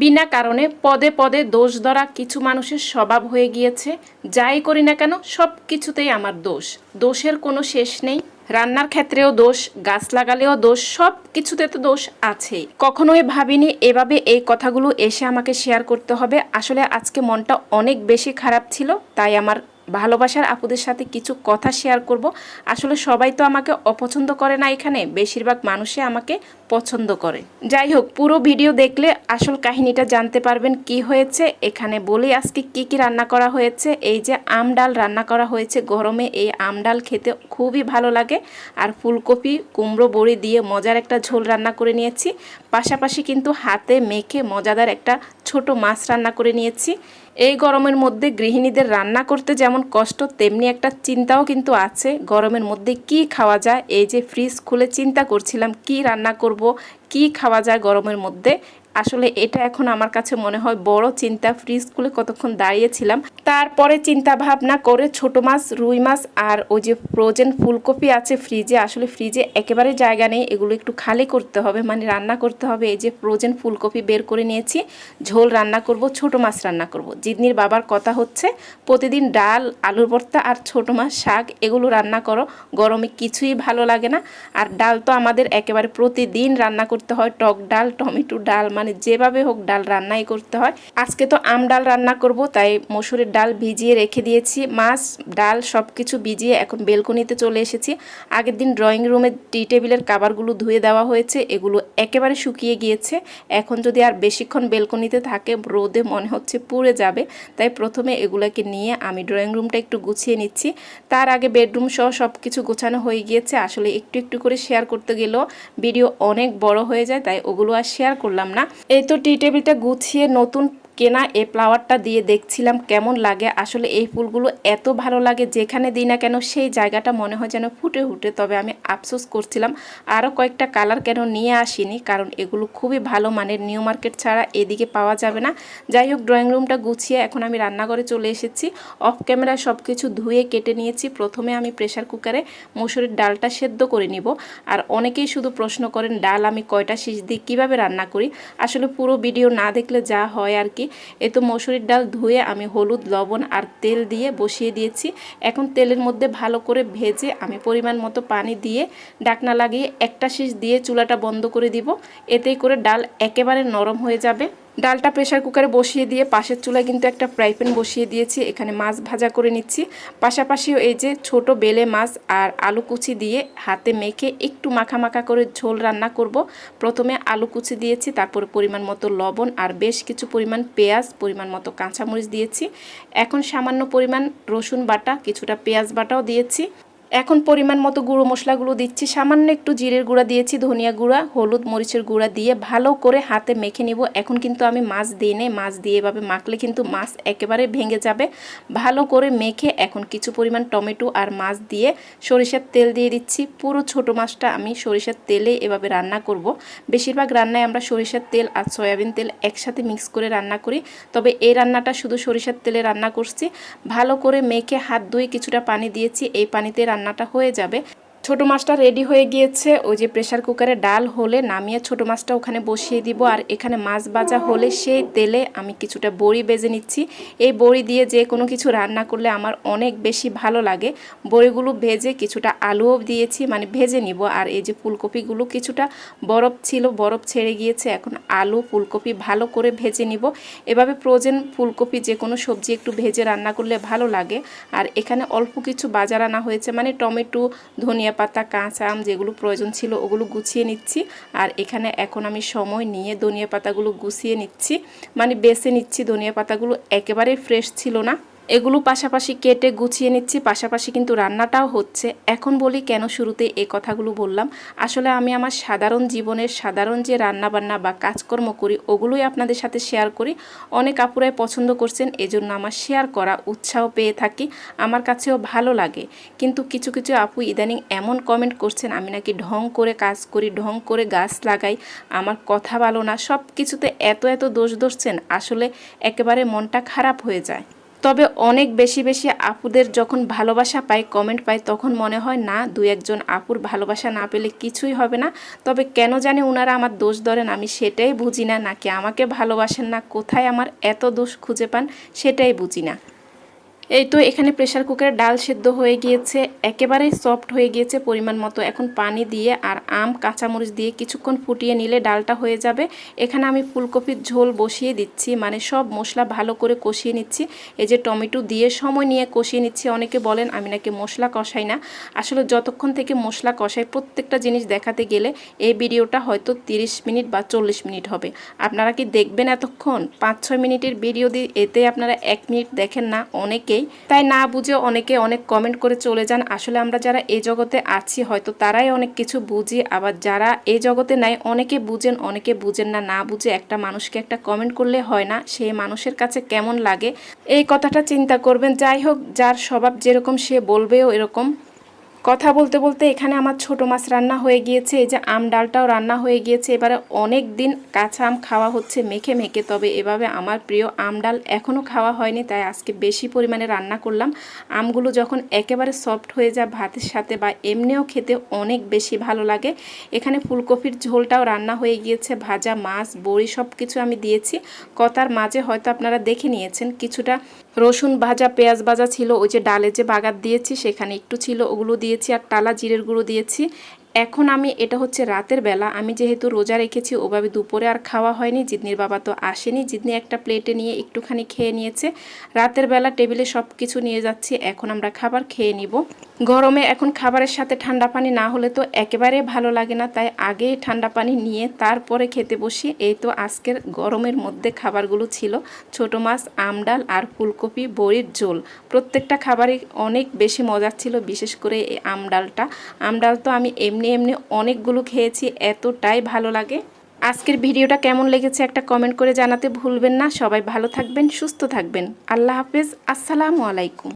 বিনা কারণে পদে পদে দোষ ধরা কিছু মানুষের স্বভাব হয়ে গিয়েছে। যাই করি না কেন সব কিছুতেই আমার দোষ। দোষের কোনো শেষ নেই। রান্নার ক্ষেত্রেও দোষ, গাছ লাগালেও দোষ সব কিছুতে তো দোষ আছে কখনোই ভাবিনি এভাবে এই কথাগুলো এসে আমাকে শেয়ার করতে হবে। আসলে আজকে মনটা অনেক বেশি খারাপ ছিল, তাই আমার ভালোবাসার আপুদের সাথে কিছু কথা শেয়ার করব। আসলে সবাই তো আমাকে অপছন্দ করে না এখানে, বেশিরভাগ মানুষই আমাকে পছন্দ করে। যাই হোক, পুরো ভিডিও দেখলে আসল কাহিনীটা জানতে পারবেন কি হয়েছে। এখানে বলি আজকে কি কি রান্না করা হয়েছে। এই যে আম ডাল রান্না করা হয়েছে। গরমে এই আম ডাল খেতে খুবই ভালো লাগে। আর ফুলকপি, কুমড়ো, বড়ি দিয়ে মজার একটা ঝোল রান্না করে নিয়েছি। পাশাপাশি কিন্তু হাতে মেখে মজাদার একটা ছোট মাছ রান্না করে নিয়েছি। এই গরমের মধ্যে গৃহিণীদের রান্না করতে যেমন কষ্ট, তেমনি একটা চিন্তাও কিন্তু আছে। গরমের মধ্যে কি খাওয়া যায়? এই যে ফ্রিজ খুলে চিন্তা করছিলাম, কি রান্না করব, কি খাওয়া যায় গরমের মধ্যে? আসলে এটা এখন আমার কাছে মনে হয় বড় চিন্তা। ফ্রিজ খুলে কতক্ষণ দাঁড়িয়েছিলাম, তারপরে চিন্তা ভাবনা করে ছোট মাছ, রুই মাছ আর ওই যে ফ্রোজেন ফুলকপি আছে ফ্রিজে আসলে ফ্রিজে একেবারে জায়গা নেই, এগুলো একটু খালি করতে হবে মানে রান্না করতে হবে। এই যে ফ্রোজেন ফুলকপি বের করে নিয়েছি, ঝোল রান্না করব, ছোট মাছ রান্না করব। জিদনির বাবার কথা হচ্ছে, প্রতিদিন ডাল, আলুর ভর্তা আর ছোট মাছ, শাক এগুলো রান্না করো, গরমে কিছুই ভালো লাগে না। আর ডাল তো আমাদের একেবারে প্রতিদিন রান্না করতে হয়, টক ডাল, টমেটো ডাল মানে যেভাবে হোক ডাল রান্নাই করতে হয়। আজকে তো আম ডাল রান্না করব, তাই মসুরের ডাল ভিজিয়ে রেখে দিয়েছি। মাছ, ডাল সব কিছু ভিজিয়ে এখন বেলকনিতে চলে এসেছি। আগের দিন ড্রয়িং রুমে টি টেবিলের কাবারগুলো ধুয়ে দেওয়া হয়েছে, এগুলো একেবারে শুকিয়ে গিয়েছে। এখন যদি আর বেশিক্ষণ বেলকনিতে থাকে, রোদে মনে হচ্ছে পুড়ে যাবে। তাই প্রথমে এগুলোকে নিয়ে আমি ড্রয়িং রুমটা একটু গুছিয়ে নিচ্ছি। তার আগে বেডরুম সহ সব কিছু গোছানো হয়ে গিয়েছে। আসলে একটু একটু করে শেয়ার করতে গেলেও ভিডিও অনেক বড় হয়ে যায়, তাই ওগুলো আর শেয়ার করলাম না। এই তো টি টেবিলটা গুছিয়ে নতুন কেনা এই ফ্লাওয়ারটা দিয়ে দেখছিলাম কেমন লাগে। আসলে এই ফুলগুলো এত ভালো লাগে যেখানে দিই না কেন সেই জায়গাটা মনে হয় যেন ফুটে ফুটে তবে আমি আফসোস করছিলাম আরও কয়েকটা কালার কেন নিয়ে আসিনি, কারণ এগুলো খুবই ভালো মানের নিউ মার্কেট ছাড়া এদিকে পাওয়া যাবে না। যাই হোক ড্রয়িং রুমটা গুছিয়ে এখন আমি রান্নাঘরে চলে এসেছি। অফ ক্যামেরায় সব কিছু ধুয়ে কেটে নিয়েছি। প্রথমে আমি প্রেশার কুকারে মসুরির ডালটা সেদ্ধ করে নিব। আর অনেকেই শুধু প্রশ্ন করেন, ডাল আমি কয়টা শীষ দিই কীভাবে রান্না করি? আসলে পুরো ভিডিও না দেখলে যা হয় আর কি। এ তো মসুরির ডাল ধুয়ে আমি হলুদ, লবণ আর তেল দিয়ে বসিয়ে দিয়েছি। এখন তেলের মধ্যে ভালো করে ভেজে আমি পরিমাণ মতো পানি দিয়ে ডাকনা লাগিয়ে একটা শীষ দিয়ে চুলাটা বন্ধ করে দিব। এতেই করে ডাল একেবারে নরম হয়ে যাবে। ডালটা প্রেশার কুকারে বসিয়ে দিয়ে পাশের চুলায় কিন্তু একটা ফ্রাই প্যান বসিয়ে দিয়েছি। এখানে মাছ ভাজা করে নিচ্ছি। পাশাপাশিও এই যে ছোট বেলে মাছ আর আলু কুচি দিয়ে হাতে মেখে একটু মাখা মাখা করে ঝোল রান্না করব। প্রথমে আলু কুচি দিয়েছি, তারপরে পরিমাণ মতো লবণ আর বেশ কিছু পরিমাণ পেঁয়াজ, পরিমাণ মতো কাঁচামরিচ দিয়েছি। এখন সামান্য পরিমাণ রসুন বাটা, কিছুটা পেঁয়াজ বাটাও দিয়েছি। এখন পরিমাণ মতো গুঁড়ো মশলাগুলো দিচ্ছি। সামান্য একটু জিরের গুঁড়া দিয়েছি, ধনিয়া গুঁড়া, হলুদ মরিচের গুঁড়া দিয়ে ভালো করে হাতে মেখে নিব। এখন কিন্তু আমি মাছ দিয়ে নেই, মাছ দিয়ে এভাবে মাখলে কিন্তু মাছ একেবারে ভেঙে যাবে। ভালো করে মেখে এখন কিছু পরিমাণ টমেটো আর মাছ দিয়ে সরিষার তেল দিয়ে দিচ্ছি। পুরো ছোট মাছটা আমি সরিষার তেলে এভাবে রান্না করব। বেশিরভাগ রান্নায় আমরা সরিষার তেল আর সয়াবিন তেল একসাথে মিক্স করে রান্না করি। তবে এই রান্নাটা শুধু সরিষার তেলে রান্না করছি। ভালো করে মেখে হাত ধুয়ে কিছুটা পানি দিয়েছি। এই পানিতে রান্নাটা হয়ে যাবে। ছোট মাছটা রেডি হয়ে গিয়েছে। ওই যে প্রেশার কুকারে ডাল হলে নামিয়ে ছোট মাছটা ওখানে বসিয়ে দিব। আর এখানে মাছ ভাজা হলে সেই তেলে আমি কিছুটা বড়ি বেজে নিচ্ছি। এই বড়ি দিয়ে যে কোনো কিছু রান্না করলে আমার অনেক বেশি ভালো লাগে। বড়িগুলো ভেজে কিছুটা আলুও দিয়েছি মানে ভেজে নিব। আর এই যে ফুলকপিগুলো কিছুটা বরফ ছিল, বরফ ছেড়ে গিয়েছে। এখন আলু, ফুলকপি ভালো করে ভেজে নিব। এভাবে ফ্রোজেন ফুলকপি যে কোনো সবজি একটু ভেজে রান্না করলে ভালো লাগে। আর এখানে অল্প কিছু বাজার আনা হয়েছে মানে টমেটো, ধনিয়া পাতা কাঁচা আম যেগুলো প্রয়োজন ছিল ওগুলো গুছিয়ে নিচ্ছি। আর এখানে এখন আমি সময় নিয়ে ধনিয়া পাতাগুলো গুছিয়ে নিচ্ছি। মানে বেছে নিচ্ছি ধনিয়া পাতাগুলো একেবারে ফ্রেশ ছিল না। এগুলো পাশাপাশি কেটে গুছিয়ে নিচ্ছি, পাশাপাশি কিন্তু রান্নাটাও হচ্ছে। এখন বলি কেন শুরুতে এই কথাগুলো বললাম? আসলে আমি আমার সাধারণ জীবনের সাধারণ যে রান্না বান্না বা কাজকর্ম করি, ওগুলোই আপনাদের সাথে শেয়ার করি। অনেক আপুরাই পছন্দ করছেন, এজন্য আমার শেয়ার করা উৎসাহ পেয়ে থাকি, আমার কাছেও ভালো লাগে। কিন্তু কিছু কিছু আপু ইদানিং এমন কমেন্ট করছেন, আমি নাকি ঢং করে কাজ করি, ঢং করে গাছ লাগাই, আমার কথা ভালো না সব কিছুতে এত এত দোষ ধরছেন, আসলে একেবারে মনটা খারাপ হয়ে যায়। তবে অনেক বেশি বেশি আপুদের যখন ভালোবাসা পাই কমেন্ট পাই তখন মনে হয়, না দু একজন আপুর ভালোবাসা না পেলে কিছুই হবে না। তবে কেন জানি ওনারা আমার দোষ ধরেন, আমি সেটাই বুঝি না, নাকি আমাকে ভালোবাসেন না, কোথায় আমার এত দোষ খুঁজে পান, সেটাই বুঝি না। এই তো এখানে প্রেশার কুকারে ডাল সেদ্ধ হয়ে গিয়েছে, একেবারেই সফট হয়ে গিয়েছে পরিমাণ মতো। এখন পানি দিয়ে আর আম, কাঁচামরিচ দিয়ে কিছুক্ষণ ফুটিয়ে নিলে ডালটা হয়ে যাবে। এখানে আমি ফুলকপির ঝোল বসিয়ে দিচ্ছি মানে সব মশলা ভালো করে কষিয়ে নিচ্ছি। এই যে টমেটো দিয়ে সময় নিয়ে কষিয়ে নিচ্ছি, অনেকে বলেন আমি নাকি মশলা কষাই না। আসলে যতক্ষণ থেকে মশলা কষাই প্রত্যেকটা জিনিস দেখাতে গেলে এই ভিডিওটা হয়তো 30 মিনিট বা চল্লিশ মিনিট হবে। আপনারা কি দেখবেন এতক্ষণ? পাঁচ ছয় মিনিটের ভিডিও দিয়ে এতে আপনারা এক মিনিট দেখেন না অনেকেই তাই না বুঝে অনেকে অনেক কমেন্ট করে চলে যান, আসলে আমরা যারা এই জগতে আছি, হয়তো তারাই অনেক কিছু বুঝি, আবার যারা এই জগতে নাই, অনেকে বুঝেন অনেকে বুঝেন না না বুঝে একটা মানুষকে একটা কমেন্ট করলে হয় না সেই মানুষের কাছে কেমন লাগে? এই কথাটা চিন্তা করবেন, যাই হোক, যার স্বভাব যেরকম সে বলবেও এরকম। কথা বলতে বলতে এখানে আমার ছোট মাছ রান্না হয়ে গিয়েছে, এই যে আম ডালটাও রান্না হয়ে গিয়েছে। এবারে অনেক দিন কাঁচা আম খাওয়া হচ্ছে মেখে মেখে, তবে এভাবে আমার প্রিয় আম ডাল এখনও খাওয়া হয়নি, তাই আজকে বেশি পরিমাণে রান্না করলাম। আমগুলো যখন একেবারে সফট হয়ে যায় ভাতের সাথে বা এমনিও খেতে অনেক বেশি ভালো লাগে, এখানে ফুলকপির ঝোলটাও রান্না হয়ে গিয়েছে, ভাজা মাছ, বড়ি সব কিছু আমি দিয়েছি। কথার মাঝে হয়তো আপনারা দেখে নিয়েছেন, কিছুটা রসুন ভাজা, পেঁয়াজ ভাজা ছিল, ওই যে ডালে যে বাগার দিয়েছি, সেখানে একটু ছিল, ওগুলো দিয়েছি, আর টালা, জিরের গুঁড়ো দিয়েছি। এখন আমি, এটা হচ্ছে রাতের বেলা। আমি যেহেতু রোজা রেখেছি, ওভাবে দুপুরে আর খাওয়া হয়নি। জিদনির বাবা তো আসেনি। জিদনি একটা প্লেটে নিয়ে একটুখানি খেয়ে নিয়েছে। রাতের বেলা টেবিলে সব কিছু নিয়ে যাচ্ছি। এখন আমরা খাবার খেয়ে নিব। গরমে এখন খাবারের সাথে ঠান্ডা পানি না হলে তো একেবারে ভালো লাগে না। তাই আগে ঠান্ডা পানি নিয়ে তারপরে খেতে বসি। এই তো আজকের গরমের মধ্যে খাবারগুলো ছিল। ছোট মাছ আমডাল আর ফুলকপি, বড়ির ঝোল। প্রত্যেকটা খাবারই অনেক বেশি মজার ছিল, বিশেষ করে এই আমডালটা আমডাল তো আমি এমনি এমনি অনেকগুলো খেয়েছি, এতটাই ভালো লাগে। আজকের ভিডিওটা কেমন লেগেছে একটা কমেন্ট করে জানাতে ভুলবেন না। সবাই ভালো থাকবেন, সুস্থ থাকবেন। আল্লাহ হাফেজ, আসসালামু আলাইকুম।